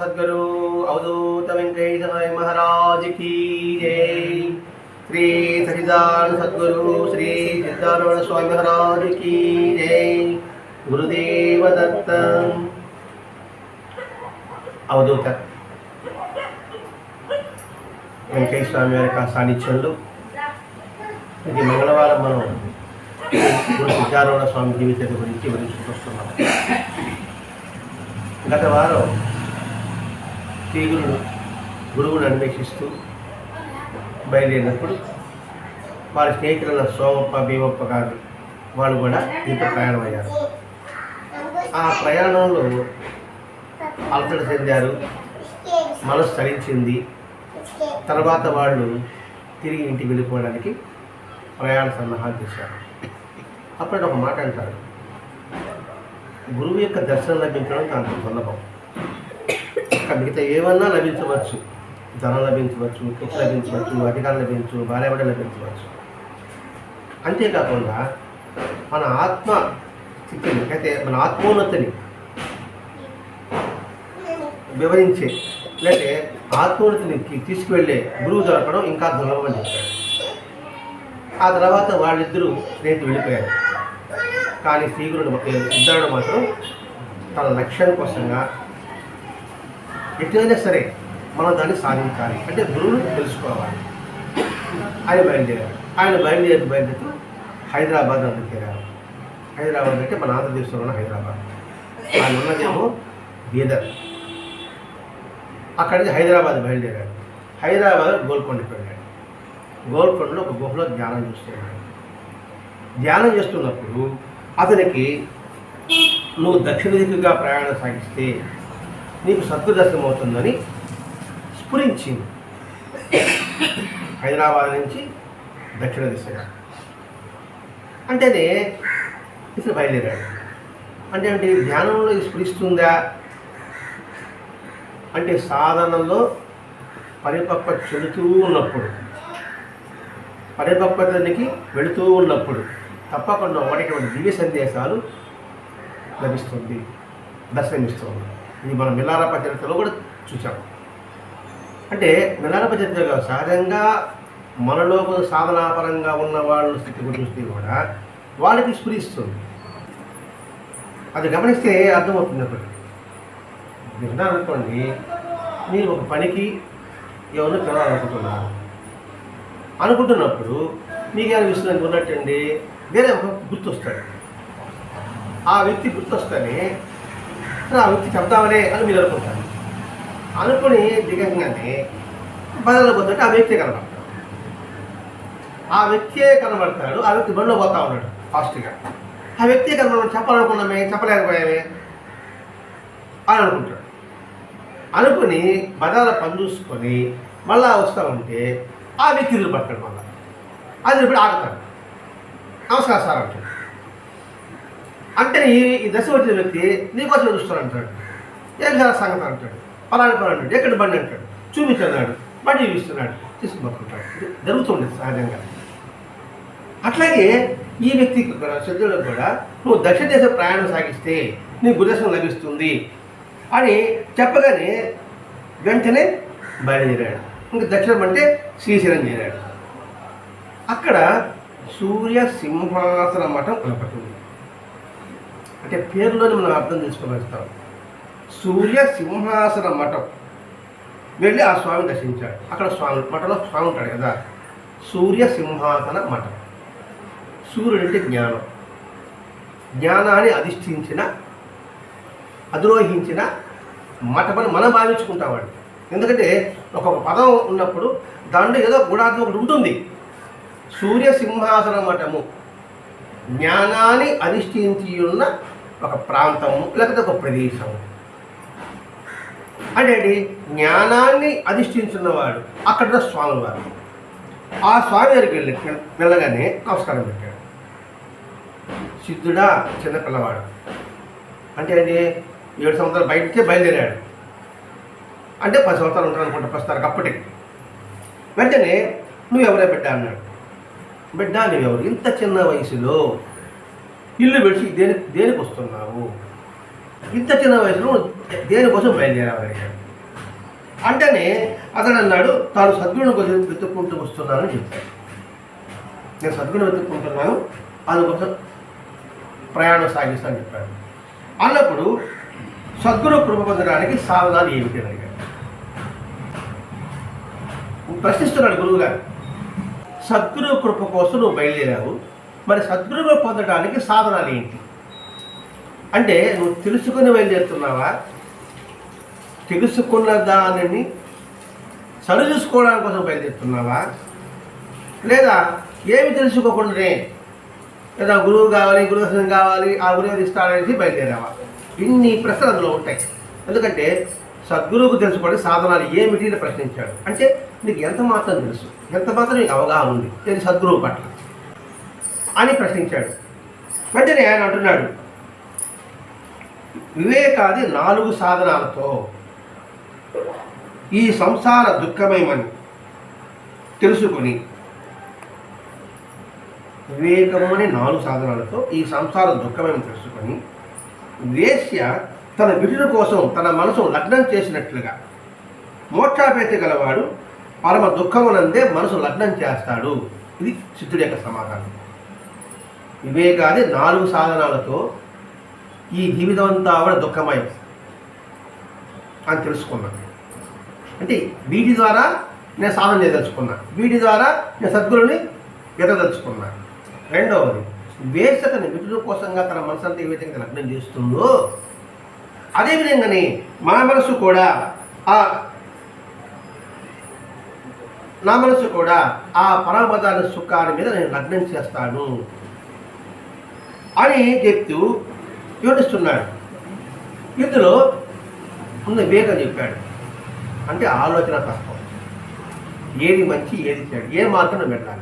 సద్గురు అవధూత వెంకటేశ్వర మహారాజ్ కీ జై. శ్రీ సరిదాన్ సద్గురు శ్రీ సిద్ధారమణ స్వామి మహారాజ్ కీ జై. గురుదేవ దత్త. అవధూత వెంకటేశ్వర స్వామి యొక్క సాన్నిధ్యంలో ప్రతి మంగళవారం మనం గురు సిద్ధారమణ స్వామి జీవితం గురించి వివరించుకొస్తున్నాం. గత వారం తీగురుడు గురువును అన్వేషిస్తూ బయలుదేరినప్పుడు వారి స్నేహితులైన సోమప్ప భీమప్ప గారు వాళ్ళు కూడా దీంతో ప్రయాణం అయ్యారు ఆ ప్రయాణంలో అలసట చెందారు మనసు చలించింది తర్వాత వాళ్ళు తిరిగి ఇంటికి వెళ్ళిపోవడానికి ప్రయాణ సన్నాహాలు చేశారు. అప్పుడు ఒక మాట అంటారు. గురువు యొక్క దర్శనం లభించడం అంత సులభం. ఇంకా మిగతా ఏమన్నా లభించవచ్చు. ధనం లభించవచ్చు కిట్ లభించవచ్చు అధికారం లభించు భార్యబడ లభించవచ్చు. అంతేకాకుండా మన ఆత్మ స్థితిని అయితే మన ఆత్మోన్నతిని వివరించే లేకపోతే ఆత్మోన్నతిని తీసుకువెళ్ళే గురువు దొరకడం ఇంకా దుర్లభం అని చెప్పాడు. ఆ తర్వాత వాళ్ళిద్దరూ నేను వెళ్ళిపోయారు. కానీ శ్రీగురుడు ఇద్దరు మాత్రం తన లక్ష్యం కోసంగా ఎట్లయినా సరే మనం దాన్ని సాధించాలి. అంటే గురువును తెలుసుకోవాలి. ఆయన బయలుదేరారు. ఆయన బయలుదేరి బయలుదేరి హైదరాబాద్ అందుకేరారు హైదరాబాద్ అంటే మన ఆంధ్రప్రదేశ్లో ఉన్న హైదరాబాద్. ఆయన ఉన్నదేమో బీదర్. అక్కడి నుంచి హైదరాబాద్ బయలుదేరాడు. హైదరాబాద్ గోల్కొండకి వెళ్ళాడు. గోల్కొండలో ఒక గుహలో ధ్యానం చేస్తున్నాడు. ధ్యానం చేస్తున్నప్పుడు అతనికి నువ్వు దక్షిణ దిక్కుగా ప్రయాణం సాగిస్తే నీకు సత్వదర్శనం అవుతుందని స్ఫురించింది. హైదరాబాద్ నుంచి దక్షిణ దిశగా. అంటేనే ఇతను బయలుదేరాడు. అంటే అంటే ధ్యానంలో స్ఫురిస్తుందా? అంటే సాధనలో పరిపక్వత చెందుతూ ఉన్నప్పుడు పరిపక్వతనికి వెళుతూ ఉన్నప్పుడు తప్పకుండా ఒకటి దివ్య సందేశాలు లభిస్తుంది దర్శనమిస్తుంది. ఇది మనం మిల్లారప్ప చరిత్రలో కూడా చూసాం అంటే మిల్లారప్ప చరిత్రలో సహజంగా మనలో సాధనాపరంగా ఉన్న వాళ్ళ స్థితి చూస్తే కూడా వాళ్ళకి స్ఫురిస్తుంది. అది గమనిస్తే అర్థమవుతుంది అప్పటికి మీరు మీరు ఒక పనికి ఎవరు పిల్లలు అనుకుంటున్నారు అనుకుంటున్నప్పుడు మీకు అనిపిస్తుంది ఉన్నట్టండి వేరే ఒక గుర్తొస్తాడు. ఆ వ్యక్తి గుర్తొస్తేనే ఆ వ్యక్తి చెప్తామనే అని మీరు అనుకుంటారు. అనుకుని దిగంగానే బదలపోతుంటే ఆ వ్యక్తే కనబడతాడు. ఆ వ్యక్తే కనబడతాడు ఆ వ్యక్తి బండిలో పోతా ఉన్నాడు ఫాస్ట్గా. ఆ వ్యక్తే కనబడ చెప్పాలనుకున్నామే చెప్పలేకపోయామే అని అనుకుంటాడు. అనుకుని బదాల పని చూసుకొని మళ్ళా వస్తూ ఉంటే ఆ వ్యక్తి ఎదురు పడతాడు మళ్ళా. అది ఇప్పుడు ఆగుతాడు. నమస్కారం సార్ అంటాడు. అంటే ఈ దశ వచ్చిన వ్యక్తి నీకోసం చూస్తాడు అంటాడు. ఏం సార్ సంగతి అంటాడు. పలాని పని అంటాడు. ఎక్కడ బండి అంటాడు. చూపించన్నాడు. బండి చూపిస్తున్నాడు. తీసుకుపోతుంటాడు జరుగుతుండేది సహజంగా. అట్లాగే ఈ వ్యక్తికి కూడా కూడా నువ్వు దక్షిణ దేశ ప్రయాణం సాగిస్తే నీ గుదర్శనం లభిస్తుంది అని చెప్పగానే వెంటనే బయలుదేరాడు. ఇంకా దక్షిణం అంటే శ్రీశైలం చేరాడు. అక్కడ సూర్య సింహాసన మఠం కనపడుతుంది. అంటే పేరులోనే మనం అర్థం చేసుకోగలుగుతాం. సూర్య సింహాసన మఠం. వెళ్ళి ఆ స్వామిని దర్శించాడు. అక్కడ స్వామి మఠంలో స్వామి ఉంటాడు కదా. సూర్య సింహాసన మఠం. సూర్యుడు అంటే జ్ఞానం. జ్ఞానాన్ని అధిష్ఠించిన అధిరోహించిన మఠమని మనం భావించుకుంటామండి. ఎందుకంటే ఒక్కొక్క పదం ఉన్నప్పుడు దాంట్లో ఏదో గుణాత్మకుడు ఒకటి ఉంటుంది. సూర్య సింహాసన మఠము జ్ఞానాన్ని అధిష్ఠించి ఉన్న ఒక ప్రాంతము లేకపోతే ఒక ప్రదేశము. అంటే జ్ఞానాన్ని అధిష్ఠించున్నవాడు అక్కడ స్వామివారు. ఆ స్వామి దగ్గరికి వెళ్ళి వెళ్ళగానే నమస్కారం పెట్టాడు. సిద్ధుడా చిన్నపిల్లవాడు అంటే అండి ఏడు సంవత్సరాలు బయటకే బయలుదేరాడు. అంటే పది సంవత్సరాలు ఉంటారు అనుకుంటా ప్రస్తుతానికి అప్పటికి. వెంటనే నువ్వు ఎవరే బిడ్డ అన్నాడు. బిడ్డ నువ్వెవరు ఇంత చిన్న వయసులో ఇల్లు విడిచి దేని దేనికి వస్తున్నావు? ఇంత చిన్న వయసులో దేనికోసం బయలుదేరావు అంటేనే అతడు అన్నాడు తాను సద్గుణం కోసం వెతుక్కుంటూ వస్తున్నానని చెప్పాడు. నేను సద్గుణం వెతుక్కుంటున్నాను అందుకోసం ప్రయాణం సాగిస్తాను చెప్పాడు. అన్నప్పుడు సద్గురు కృప పొందడానికి సాధనాలు ఏమిటి అని అడిగాడు. ప్రశ్నిస్తున్నాడు గురువుగారు. సద్గురు కృప కోసం నువ్వు బయలుదేరావు. మరి సద్గురువు పొందడానికి సాధనాలు ఏంటి? అంటే నువ్వు తెలుసుకుని బయలుదేరుతున్నావా? తెలుసుకున్న దానిని సరి చూసుకోవడానికి కోసం బయలుదేరుతున్నావా? లేదా ఏమి తెలుసుకోకుండానే లేదా గురువు కావాలి గురుదర్శనం కావాలి ఆ గురువు ఇస్తాడనేసి బయలుదేరావా? ఇన్ని ప్రశ్నలు అందులో ఉంటాయి. ఎందుకంటే సద్గురువుకు తెలుసుకోవడానికి సాధనాలు ఏమిటి అని ప్రశ్నించాడు. అంటే నీకు ఎంత మాత్రం తెలుసు? ఎంత మాత్రం నీకు అవగాహన ఉంది? నేను సద్గురువు పట్ల. అని ప్రశ్నించాడు. వెంటనే ఆయన అంటున్నాడు వివేకాది నాలుగు సాధనాలతో ఈ సంసార దుఃఖమేమని తెలుసుకొని వివేకము అనే నాలుగు సాధనాలతో ఈ సంసార దుఃఖమేమని తెలుసుకొని వేశ్య తన విటుల కోసం తన మనసు లగ్నం చేసినట్లుగా మోక్షాపేత గలవాడు పరమ దుఃఖమునందే మనసు లగ్నం చేస్తాడు. ఇది సిద్ధుడి యొక్క సమాధానం. వివేకాది నాలుగు సాధనాలతో ఈ జీవితం అంతా కూడా దుఃఖమయం అని తెలుసుకున్నాను అంటే వీటి ద్వారా నేను సాధన చేయదలుచుకున్నా. వీటి ద్వారా నేను సద్గురుని ఎదదలుచుకున్నా రెండవది వేసతని తన కోసంగా తన మనసు అంతా ఏ విధంగా లగ్నం చేస్తుందో అదేవిధంగానే మన మనసు కూడా ఆ నా మనసు కూడా ఆ పరమపదాల సుఖాల మీద నేను లగ్నం చేస్తాను అని చెప్తూ వివరిస్తున్నాడు ఇందులో ముందు వివేకం చెప్పాడు. అంటే ఆలోచన తత్వం. ఏది మంచి ఏది చెడు ఏ మార్గంలో వెళ్ళాలి.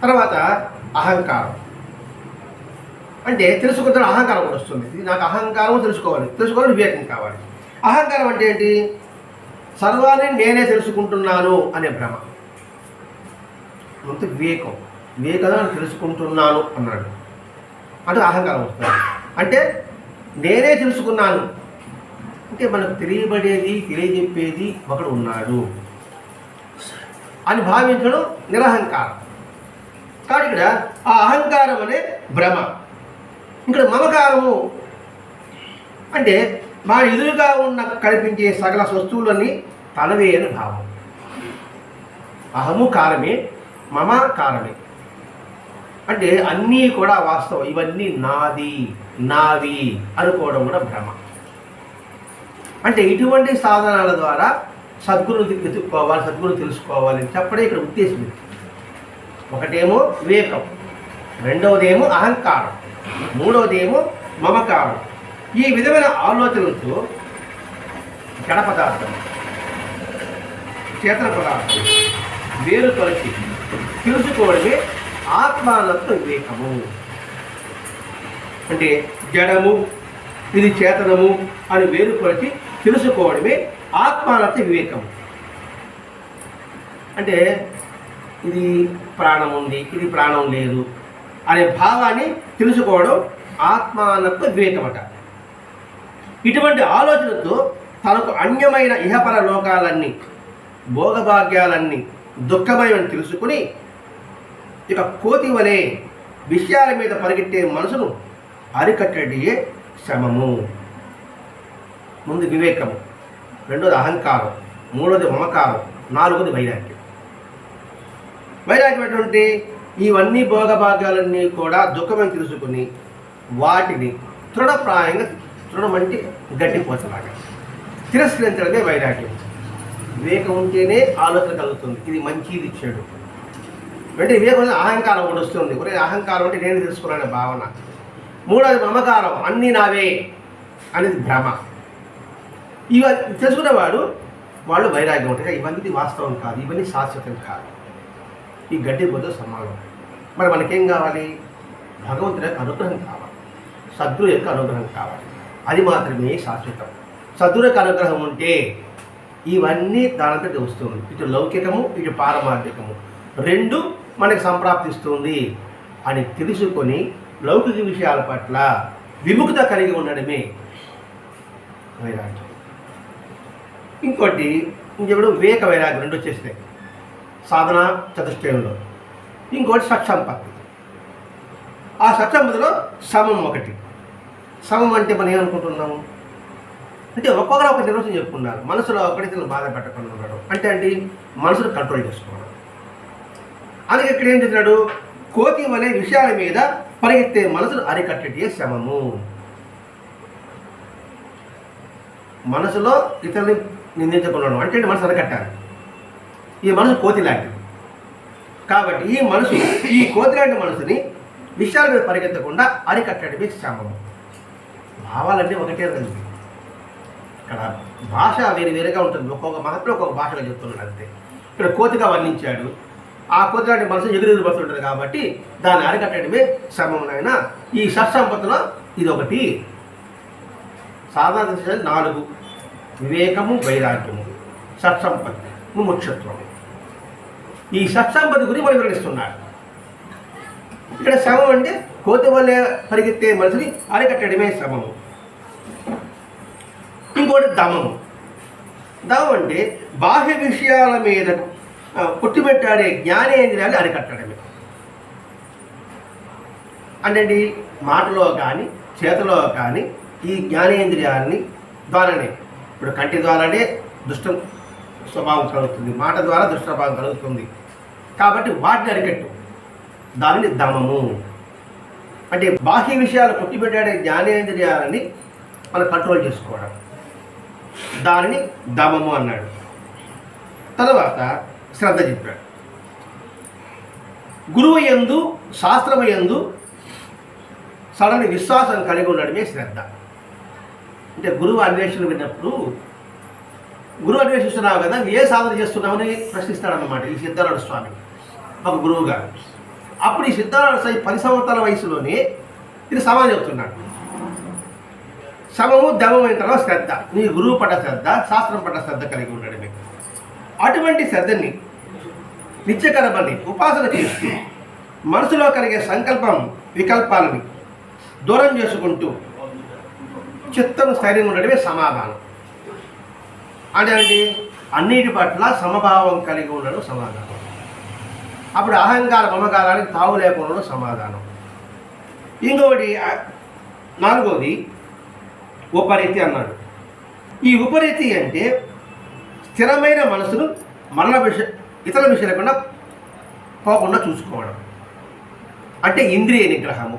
తర్వాత అహంకారం. అంటే తెలుసుకుంటే అహంకారం కూడా వస్తుంది. నాకు అహంకారం తెలుసుకోవాలి. తెలుసుకోవాలి వివేకం కావాలి. అహంకారం అంటే ఏంటి? సర్వాన్ని నేనే తెలుసుకుంటున్నాను అనే భ్రమ. అంత వివేకం. వివేకం తెలుసుకుంటున్నాను అన్నాడు. అటు అహంకారం వస్తుంది. అంటే నేనే తెలుసుకున్నాను. అంటే మనకు తెలియబడేది తెలియజెప్పేది ఒకడు ఉన్నాడు అని భావించడం నిరహంకారం. కాబట్టి ఇక్కడ ఆ అహంకారం అనే భ్రమ. ఇక్కడ మమకారము అంటే మా ఎదురుగా ఉన్న కనిపించే సకల వస్తువులన్నీ తనవే అని భావం. అహము కారమే మమ కారమే. అంటే అన్నీ కూడా వాస్తవం. ఇవన్నీ నాది నావి అనుకోవడం కూడా భ్రమ. అంటే ఇటువంటి సాధనాల ద్వారా సద్గురుని వెతుక్కోవాలి సద్గురుని తెలుసుకోవాలి అని చెప్పడే ఇక్కడ ఉద్దేశం ఒకటేమో వివేకం రెండవదేమో అహంకారం మూడవదేమో మమకారం ఈ విధమైన ఆలోచనలతో జడ పదార్థం చేతన పదార్థం వేరు కలిసి తెలుసుకోవడమే ఆత్మానంత వివేకము. అంటే జడము ఇది చేతనము అని వేరుపరిచి తెలుసుకోవడమే ఆత్మానంత వివేకము. అంటే ఇది ప్రాణం ఉంది ఇది ప్రాణం లేదు అనే భావాన్ని తెలుసుకోవడం ఆత్మానత్వ వివేకమట. ఇటువంటి ఆలోచనతో తనకు అన్యమైన ఇహపర లోకాలన్నీ భోగభాగ్యాలన్నీ దుఃఖమయమని తెలుసుకుని ఇక కోతి వలె విషయాల మీద పరిగెట్టే మనసును అరికట్టడియే శమము ముందు వివేకము రెండోది అహంకారం మూడోది మమకారం నాలుగోది వైరాగ్యం. వైరాగ్యం అటువంటి ఇవన్నీ భోగభాగ్యాలన్నీ కూడా దుఃఖమని తెలుసుకుని వాటిని తృణప్రాయంగా తృఢం అంటే గడ్డిపోతలాగా తిరస్కరించడమే వైరాగ్యం. వివేకం ఉంటేనే ఆలోచన కలుగుతుంది. ఇది మంచి ఇది చెడు. అంటే వివేకం అహంకారం కూడా వస్తుంది. ఒరే అహంకారం అంటే నేను తెలుసుకున్నానే భావన. మూడోది మమకారం. అన్నీ నావే అనేది భ్రమ. ఇవ తెలుసుకునేవాడు వాళ్ళు వైరాగ్యం ఉంటాయి ఇవన్నీ వాస్తవం కాదు. ఇవన్నీ శాశ్వతం కాదు. ఈ గడ్డి పోతే సమానం. మరి మనకేం కావాలి? భగవంతుడి యొక్క అనుగ్రహం కావాలి. సద్గురు యొక్క అనుగ్రహం కావాలి. అది మాత్రమే శాశ్వతం. సద్గురు అనుగ్రహం ఉంటే ఇవన్నీ దానంతటి వస్తుంది ఇటు లౌకికము ఇటు పారమార్థికము. రెండు మనకు సంప్రాప్తిస్తుంది అని తెలుసుకొని లౌకిక విషయాల పట్ల విముక్త కలిగి ఉండడమే వైరాగ్యం. ఇంకోటి ఇంకెప్పుడు వివేక వైరాగ్యం రెండు వచ్చేసినాయి. సాధన చతుష్టయంలో. ఇంకోటి సత్సంపత్తి. ఆ సత్సంపతిలో సమం ఒకటి. సమం అంటే మనం ఏమనుకుంటున్నాము? అంటే ఒక్కొక్కరు ఒక నిర్వచనం చెప్పుకున్నారు మనసులో ఒకటి బాధ పెట్టకుండా ఉండడం. అంటే అంటే మనసును కంట్రోల్ చేసుకోవడం. అందుకే ఇక్కడ ఏం చెప్తున్నాడు? కోతి అనే విషయాల మీద పరిగెత్తే మనసును అరికట్టటే శమము మనసులో ఇతరుని నిందించకుండా ఉండడం. అంటే మనసు అరికట్టాలి. ఈ మనసు కోతి లాంటిది. కాబట్టి ఈ మనసు ఈ కోతి లాంటి మనసుని విషయాల మీద పరిగెత్తకుండా అరికట్టడమే శ్రమము. భావాలన్నీ ఒకటే రండి ఇక్కడ భాష వేరు వేరుగా ఉంటుంది. ఒక్కొక్క మహత్వం ఒక్కొక్క భాషగా చెప్తున్నాడు అంతే. ఇక్కడ కోతిగా వర్ణించాడు. ఆ కోతి లాంటి మనసు ఎదురు పడుతుంటుంది కాబట్టి దాన్ని అరికట్టడమే శ్రమమునైన ఈ సత్సంపత్తిలో ఇది ఒకటి సాధారణ దశ నాలుగు. వివేకము వైరాగ్యము. సత్సంపత్తి ముముక్షత్వము. ఈ సత్సంపత్తి గురించి మనం వివరిస్తున్నాడు. ఇక్కడ శ్రమం అంటే కోతి వల్లే పరిగెత్తే మనిషిని అరికట్టడమే శ్రమము. ఇంకోటి దమము. దమం అంటే బాహ్య విషయాల మీద పుట్టిపెట్టాడే జ్ఞానేంద్రియాలు అరికట్టడమే. అంటే మాటలో కానీ చేతలో కానీ ఈ జ్ఞానేంద్రియాలని ద్వారానే ఇప్పుడు కంటి ద్వారానే దుష్ట స్వభావం కలుగుతుంది మాట ద్వారా దుష్ట స్వభావం కలుగుతుంది. కాబట్టి వాటిని అరికట్టు. దానిని దమము. అంటే బాహ్య విషయాలు పుట్టిపెట్టాడే జ్ఞానేంద్రియాలని మనం కంట్రోల్ చేసుకోవడం. దానిని దమము అన్నాడు. తర్వాత శ్రద్ధ చెప్పాడు. గురువు ఎందు శాస్త్రము ఎందు సడని విశ్వాసం కలిగి ఉండడమే శ్రద్ధ. అంటే గురువు అన్వేషణ విన్నప్పుడు గురువు అన్వేషిస్తున్నావు కదా ఏ సాధన చేస్తున్నామని ప్రశ్నిస్తాడన్నమాట ఈ సిద్ధారాయణ స్వామి ఒక గురువు గారు అప్పుడు ఈ సిద్ధారాయణ స్వామి పది సంవత్సరాల వయసులోనే ఇది సమాజం చెప్తున్నాడు సమము దమమైన తర్వాత శ్రద్ధ. నీ గురువు పట్ల శ్రద్ధ శాస్త్రం పట్ల శ్రద్ధ కలిగి ఉండడమే అటువంటి శ్రద్ధని నిత్యకరమని ఉపాసన చేస్తూ మనసులో కలిగే సంకల్పం వికల్పాలని దూరం చేసుకుంటూ చిత్తం స్థైర్యంగా ఉండడమే సమాధానం. అంటే అన్నిటి పట్ల సమభావం కలిగి ఉండడం సమాధానం. అప్పుడు అహంకార మమకారానికి తావు లేకుండా ఉండడం సమాధానం. ఇంకొకటి నాలుగోది ఉపరీతి అన్నాడు. ఈ ఉపరీతి అంటే స్థిరమైన మనసును మరణ విషయ ఇతర విషయం లేకుండా పోకుండా చూసుకోవడం. అంటే ఇంద్రియ నిగ్రహము.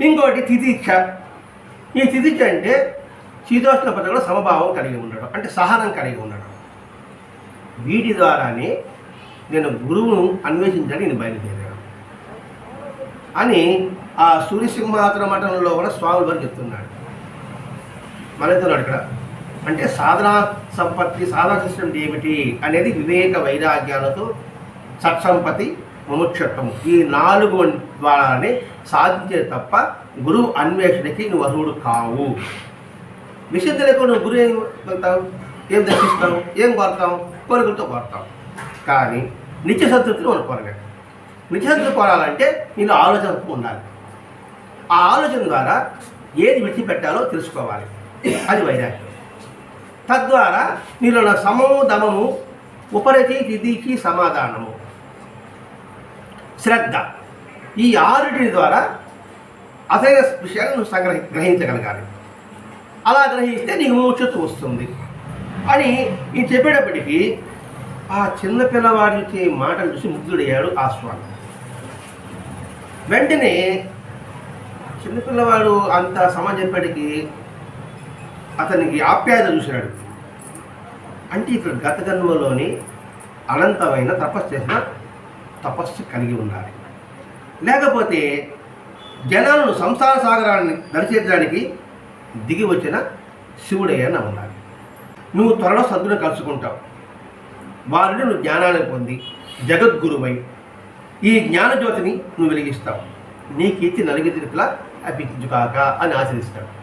ఇంకోటి తితిక్ష ఈ తితిక్ష అంటే శీతోష్ణ పద్ధతిలో సమభావం కలిగి ఉండడం అంటే సహనం కలిగి ఉండడం. వీటి ద్వారానే నేను గురువును అన్వేషించడానికి నేను బయలుదేరాను. అని ఆ సూర్యసింహాసన మఠంలో కూడా స్వాముల వారు చెప్తున్నాడు మనతున్నాడు ఇక్కడ? అంటే సాధనా సంపత్తి సాధన సిస్టమ్ ఏమిటి అనేది వివేక వైరాగ్యాలతో సత్సంపత్తి ముముక్షత్వం ఈ నాలుగు ద్వారానే సాధించే తప్ప గురువు అన్వేషణకి నువ్వు అర్హుడు కావు. విశుద్ధ లేకుండా నువ్వు గురువు ఏం వెళ్తావు? ఏం దర్శిస్తావు? ఏం కోరుతావు? కోరికలతో కోరుతావు. కానీ నిత్య సంతృప్తిని మనం కోరలేము నిత్య నేను కోరాలంటే ఆలోచన ఉండాలి. ఆ ఆలోచన ద్వారా ఏది విడిచిపెట్టాలో తెలుసుకోవాలి. అది వైరాగ్యం. తద్వారా నీలో నా సమము దమము ఉపరతి తిదికి సమాధానము. శ్రద్ధ. ఈ ఆరుటి ద్వారా అసైన విషయాన్ని నువ్వు సంగ్రహి గ్రహించగలగాలి. అలా గ్రహిస్తే నీకు మోక్షత్వం వస్తుంది. అని ఈ చెప్పేటప్పటికీ ఆ చిన్న పిల్లవాడి నుంచి మాటలు చూసి ముగ్ధుడయ్యాడు ఆ స్వామి. వెంటనే చిన్నపిల్లవాడు అంత సమాజం చెప్పేటికి అతనికి ఆప్యాయత చూశాడు. అంటే ఇక్కడ గత జన్మలోని అనంతమైన తపస్సు చేసిన తపస్సు కలిగి ఉండాలి. లేకపోతే జనాలను సంసార సాగరాన్ని దరిచేర్చడానికి దిగి వచ్చిన శివుడయ్యన ఉండాలి. నువ్వు త్వరలో సద్గుణ కలుసుకుంటావు. వారిని నువ్వు జ్ఞానాన్ని పొంది జగద్గురువై ఈ జ్ఞానజ్యోతిని నువ్వు వెలిగిస్తావు. నీ కీర్తి నలిగి తిరుగులా అభిజ్ఞుకాక అని ఆశ్రయిస్తాడు